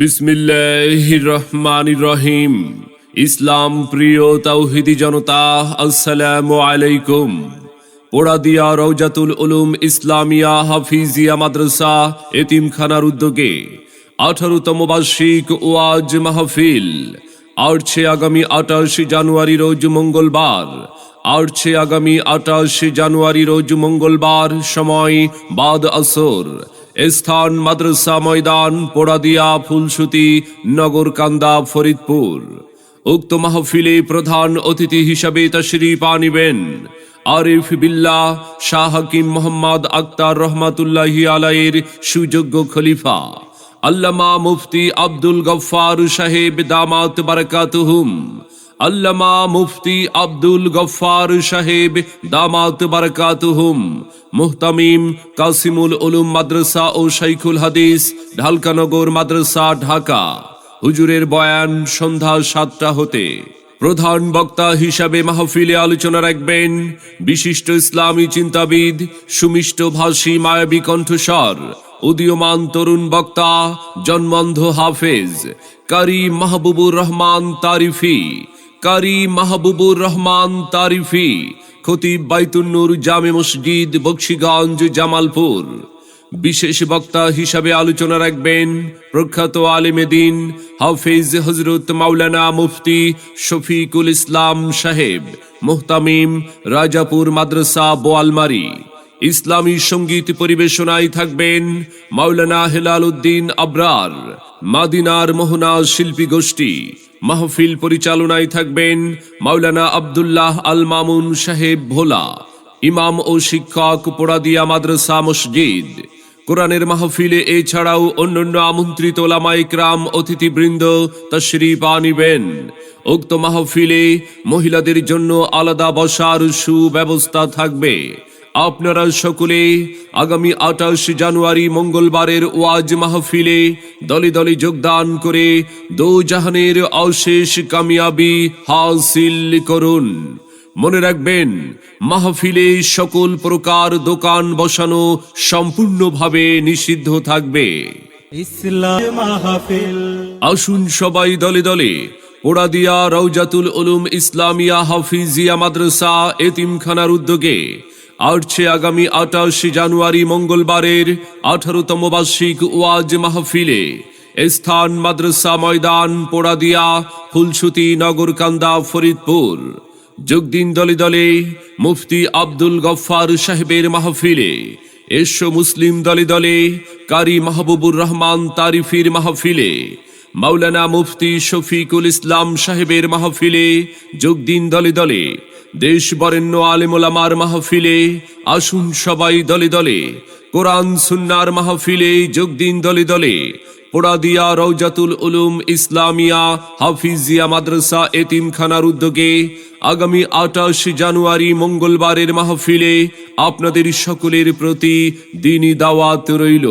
বিসমিল্লাহ রহমান রহিম ইসলাম প্রিয় তাওহিদি জনতা, আসসালামু আলাইকুম। পোড়াদিয়া রৌজাতুল উলুম ইসলামিয়া হাফিজিয়া মাদ্রাসা এতিমখানার উদ্যোগে আঠারোতম বার্ষিক ওয়াজ মাহফিল। আটছে আগামী আঠাশ জানুয়ারি রোজ মঙ্গলবার। আটছে আগামী আঠাশ জানুয়ারি রোজ মঙ্গলবার সময় বাদ আসর। স্থান মাদ্রাসা ময়দান, পোড়াদিয়া, ফুলসুতি, নগরকান্দা, ফরিদপুর। উক্ত মাহফিলে প্রধান অতিথি হিসাবে তশরিফ আনিবেন আরিফ বিল্লাহ শাহ হাকিম মোহাম্মদ আক্তার রহমাতুল্লাহি আলাইয়ের সুযোগ্য খলিফা, আল্লামা মুফতি আব্দুল গফফার সাহেব দামাত বারাকাতুহুম আল্লামা মুফতি আব্দুল গফফার সাহেব দামাত বারাকাতুহুম, মুহতামিম কাসিমুল উলুম মাদ্রাসা ও শাইখুল হাদিস, ঢালকানগর মাদ্রাসা, ঢাকা। হুজুরের বয়ান সন্ধ্যা সাতটা হতে। প্রধান বক্তা হিসাবে মাহফিলে আলোচনা রাখবেন বিশিষ্ট ইসলামী চিন্তাবিদ, সুমিষ্ট ভাষী মায়াবী কণ্ঠস্বর, উদীয়মান তরুণ বক্তা, জন্মন্ধ হাফেজ, কারি মাহবুবুর রহমান তারিফি কারি মাহবুবুর রহমান তারিফি, খতিব বাইতুন্নুর জামে মসজিদ, বক্সিগঞ্জ, জামালপুর। বিশেষ বক্তা হিসাবে আলোচনা রাখবেন প্রখ্যাত আলিমেদিন হাফিজ হজরত মাওলানা মুফতি শফিকুল ইসলাম সাহেব, মোহতামিম রাজাপুর মাদ্রাসা বোয়ালমারি। ইসলামী সংগীত পরিবেশনায় থাকবেন মাওলানা হেলাল উদ্দিন আবরার। মাদিনার মোহনা শিল্পী গোষ্ঠী। মাহফিল পরিচালনায় থাকবেন মাওলানা আবদুল্লাহ আল মামুন সাহেব ভোলা। ইমাম ও শিক্ষক পোড়াদিয়া মাদ্রাসা মসজিদ। কোরআনের মাহফিলে এছাড়াও অন্যান্য আমন্ত্রিত ওলামাইকরাম অতিথিবৃন্দ তা তশরিফ আনিবেন। উক্ত মাহফিলে মহিলাদের জন্য আলাদা বসার সুব্যবস্থা থাকবে। আপনারা সকলে আগামী আঠাশ জানুয়ারি মঙ্গলবারের ওয়াজ মাহফিলে দলে দলে যোগদান করে দো জাহানের অশেষ কামিয়াবি হাসিল করুন। মনে রাখবেন মাহফিলে সকল প্রকার দোকান বসানো সম্পূর্ণভাবে নিষিদ্ধ থাকবে। আসুন সবাই দলে দলে। পোড়াদিয়া রৌজাতুল উলুম ইসলামিয়া হাফিজিয়া মাদ্রাসা এতিমখানার উদ্যোগে আসছে আগামী আঠাশ জানুয়ারি মঙ্গলবারের আঠারোতম বার্ষিক ওয়াজ মাহফিলে স্থান মাদ্রাসা ময়দান, পোড়াদিয়া, ফুলসুতি, নগরকান্দা, ফরিদপুর। যোগদিন দলে দলে মুফতি আব্দুল গফফার সাহেবের মাহফিলে এসো মুসলিম দলে দলে কারি মাহবুবুর রহমান তারিফির মাহফিলে মাওলানা মুফতি শফিকুল ইসলাম সাহেবের মাহফিলে যোগদিন দলে দলে দেশ বরেণ্য আলেমোলামার মাহফিলে আসুন সবাই দলে দলে। কোরআন, সুন্নার মাহফিলে যোগদিন দলে দলে। পোড়াদিয়া রৌজাতুল উলুম ইসলামিয়া হাফিজিয়া মাদ্রাসা এতিমখানার উদ্যোগে আগামী আঠাশ জানুয়ারি মঙ্গলবারের মাহফিলে আপনাদের সকলের প্রতি দিনই দাওয়াত রইল।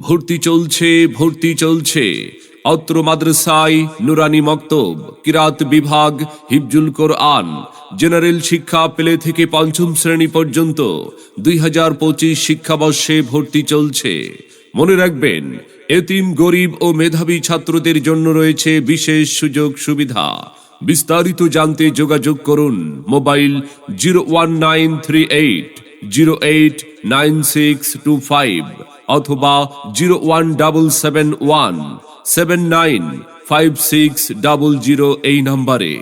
ভর্তি চলছে ভর্তি চলছে। অত্র মাদ্রাসায় নুরানি মক্তব, কিরাত বিভাগ, হিফজুল কোরআন, জেনারেল শিক্ষা পেলে থেকে পঞ্চম শ্রেণি পর্যন্ত দুই হাজার পঁচিশ শিক্ষাবর্ষে ভর্তি চলছে। মনে রাখবেন, এতিম, গরিব ও মেধাবী ছাত্রদের জন্য রয়েছে বিশেষ সুযোগ সুবিধা। বিস্তারিত জানতে যোগাযোগ করুন mobile zero one nine three eight zero eight nine six two five অথবা zero one double seven one seven nine five six double zero এই নম্বরে।